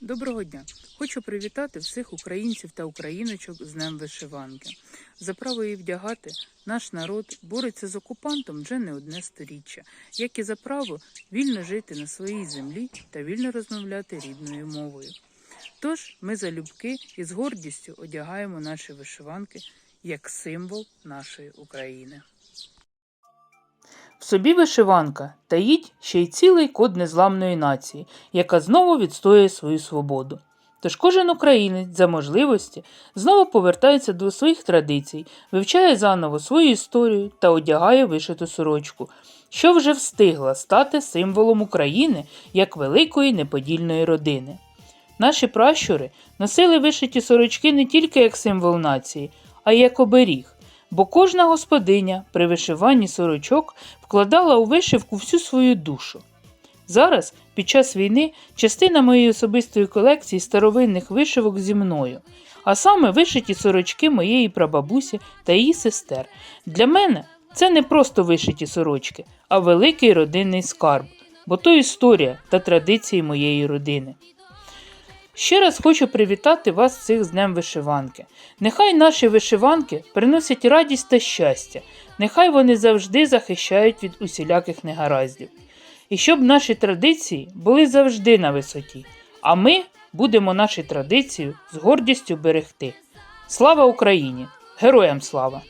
Доброго дня! Хочу привітати всіх українців та україночок з Днем Вишиванки. За право її вдягати наш народ бореться з окупантом вже не одне сторіччя, як і за право вільно жити на своїй землі та вільно розмовляти рідною мовою. Тож ми залюбки і з гордістю одягаємо наші вишиванки як символ нашої України. Собі вишиванка таїть ще й цілий код незламної нації, яка знову відстоює свою свободу. Тож кожен українець за можливості знову повертається до своїх традицій, вивчає заново свою історію та одягає вишиту сорочку, що вже встигла стати символом України як великої неподільної родини. Наші пращури носили вишиті сорочки не тільки як символ нації, а й як оберіг, бо кожна господиня при вишиванні сорочок вкладала у вишивку всю свою душу. Зараз, під час війни, частина моєї особистої колекції старовинних вишивок зі мною, а саме вишиті сорочки моєї прабабусі та її сестер. Для мене це не просто вишиті сорочки, а великий родинний скарб, бо то історія та традиції моєї родини. Ще раз хочу привітати вас всіх з Днем Вишиванки. Нехай наші вишиванки приносять радість та щастя, нехай вони завжди захищають від усіляких негараздів. І щоб наші традиції були завжди на висоті, а ми будемо наші традиції з гордістю берегти. Слава Україні! Героям слава!